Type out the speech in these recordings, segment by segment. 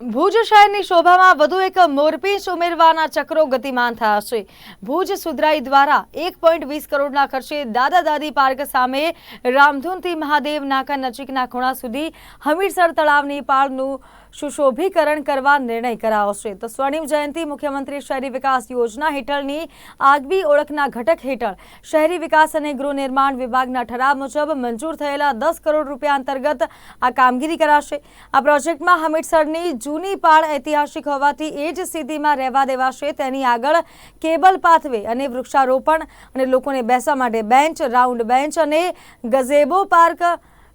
ભુજ શહેરની શોભામાં વધુ એક મોરપીંચ ઉમેરવાના ચક્રો ગતિમાન થયા છે. ભુજ સુધરાઈ દ્વારા એક પોઈન્ટ વીસ કરોડના ખર્ચે દાદા દાદી પાર્ક સામે રામધૂનથી મહાદેવ નાકા નજીકના ખૂણા સુધી હમીરસર તળાવની પાળનું સુશોભીકરણ કરવા નિર્ણય કરાયો છે. તો સ્વર્ણિમ જયંતિ મુખ્યમંત્રી શહેરી વિકાસ યોજના હેઠળની આગવી ઓળખના ઘટક હેઠળ શહેરી વિકાસ અને ગૃહ નિર્માણ વિભાગના ઠરાવ મુજબ મંજૂર થયેલા દસ કરોડ રૂપિયા અંતર્ગત આ કામગીરી કરાશે. આ પ્રોજેક્ટમાં હમીરસરની જૂની પાળ ઐતિહાસિક હોવાથી એ જ સ્થિતિમાં રહેવા દેવાશે. તેની આગળ કેબલ પાથવે અને વૃક્ષારોપણ અને લોકોને બેસવા માટે બેન્ચ, રાઉન્ડ બેન્ચ અને ગઝેબો પાર્ક.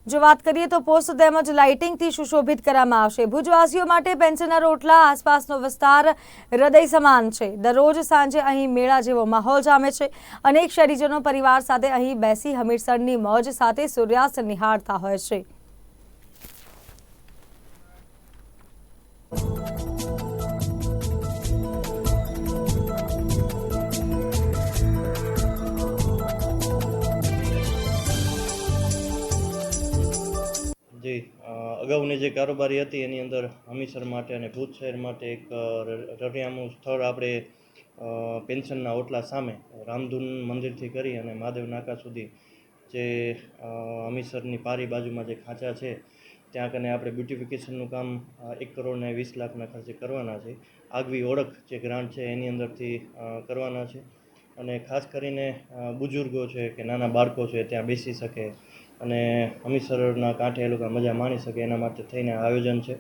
જો વાત કરીએ તો પોસ્ટ તેમજ લાઇટિંગથી સુશોભિત કરવામાં આવશે. ભુજવાસીઓ માટે પેન્શનના રોટલા, આસપાસનો વિસ્તાર હૃદય સમાન છે. દરરોજ સાંજે અહીં મેળા જેવો માહોલ જામે છે. અનેક શહેરીજનો પરિવાર સાથે અહીં બેસી હમીરસરની મોજ સાથે સૂર્યાસ્ત નિહાળતા હોય છે. અગાઉની જે કારોબારી હતી, એની અંદર હમીસર માટે અને ભુજ શહેર માટે એક રળિયામણું સ્થળ આપણે પેન્શનના ઓટલા સામે રામધૂન મંદિરથી કરી અને મહાદેવ નાકા સુધી જે હમીસરની પારી બાજુમાં જે ખાંચા છે, ત્યાં કને આપણે બ્યુટિફિકેશનનું કામ એક કરોડ ને વીસ લાખના ખર્ચે કરવાના છે. આગવી ઓળખ જે ગ્રાન્ટ છે, એની અંદરથી કરવાના છે. અને ખાસ કરીને બુઝુર્ગો છે કે નાના બાળકો છે, ત્યાં બેસી શકે. અને હમીસરના કાંઠે એ લોકો મજા માણી શકે એના માટે થઈને આયોજન છે.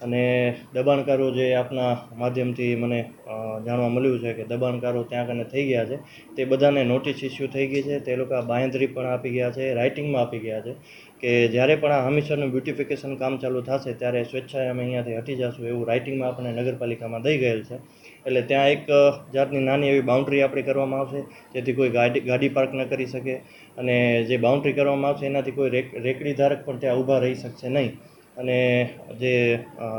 અને દબાણકારો જે આપના માધ્યમથી મને જાણવા મળ્યું છે કે દબાણકારો ત્યાં કને થઈ ગયા છે, તે બધાને નોટિસ ઇસ્યુ થઈ ગઈ છે. તે લોકો બાંયધરી પણ આપી ગયા છે રાઇટિંગમાં આપી ગયા છે. કે જ્યારે પણ આ હમીસરનું બ્યુટિફિકેશન કામ ચાલુ થશે, ત્યારે સ્વેચ્છાએ અમે અહીંયાથી હટી જશું એવું રાઇટિંગમાં આપણને નગરપાલિકામાં દઈ ગયેલ છે. એટલે ત્યાં એક જાતની નાની એવી બાઉન્ડ્રી આપણી કરવામાં આવશે, જેથી કોઈ ગાડી ગાડી પાર્ક ન કરી શકે અને જે બાઉન્ડ્રી કરવામાં આવશે, એનાથી કોઈ રેક, રેકડી ધારક પણ ત્યાં ઊભા રહી શકશે નહીં. અને જે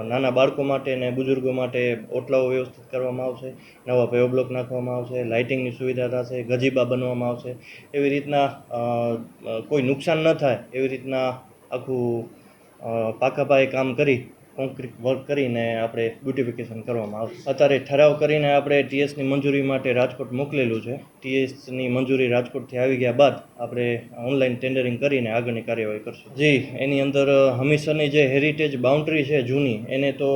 નાના બાળકો માટે અને બુઝુર્ગો માટે ઓટલાઓ વ્યવસ્થિત કરવામાં આવશે નવા પેવ બ્લોક નાખવામાં આવશે લાઇટિંગની સુવિધા થશે ગજીબા બનવામાં આવશે એવી રીતના કોઈ નુકસાન ન થાય એવી રીતના આખું અ, પાકા પાયે કામ કરી કોન્ક્રીટ વર્ક કરીને આપણે બ્યુટિફિકેશન કરવામાં આવશે. અત્યારે ઠરાવ કરીને આપણે ટીએસની મંજૂરી માટે રાજકોટ મોકલેલું છે. ટીએસની મંજૂરી રાજકોટથી આવી ગયા બાદ આપણે ઓનલાઈન ટેન્ડરિંગ કરીને આગળની કાર્યવાહી કરશું. જી, એની અંદર હંમેશાની જે હેરિટેજ બાઉન્ડ્રી છે જૂની, એને તો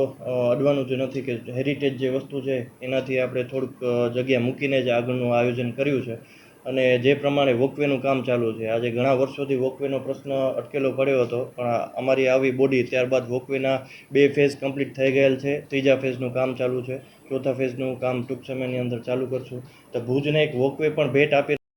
અડવાનું જ નથી કે હેરિટેજ જે વસ્તુ છે, એનાથી આપણે થોડુંક જગ્યા મૂકીને જ આગળનું આયોજન કર્યું છે. અને જે પ્રમાણે વોકવેનું કામ ચાલુ છે. આજે ઘણા વર્ષોથી વોકવેનો પ્રશ્ન અટકેલો પડ્યો હતો, પણ અમારી આવી બોડી ત્યારબાદ વોકવેના બે ફેઝ કમ્પ્લીટ થઈ ગયેલ છે. ત્રીજા ફેઝનું કામ ચાલુ છે. ચોથા ફેઝનું કામ ટૂંક સમયની અંદર ચાલુ કરશું. તો ભુજને એક વોકવે પણ ભેટ આપી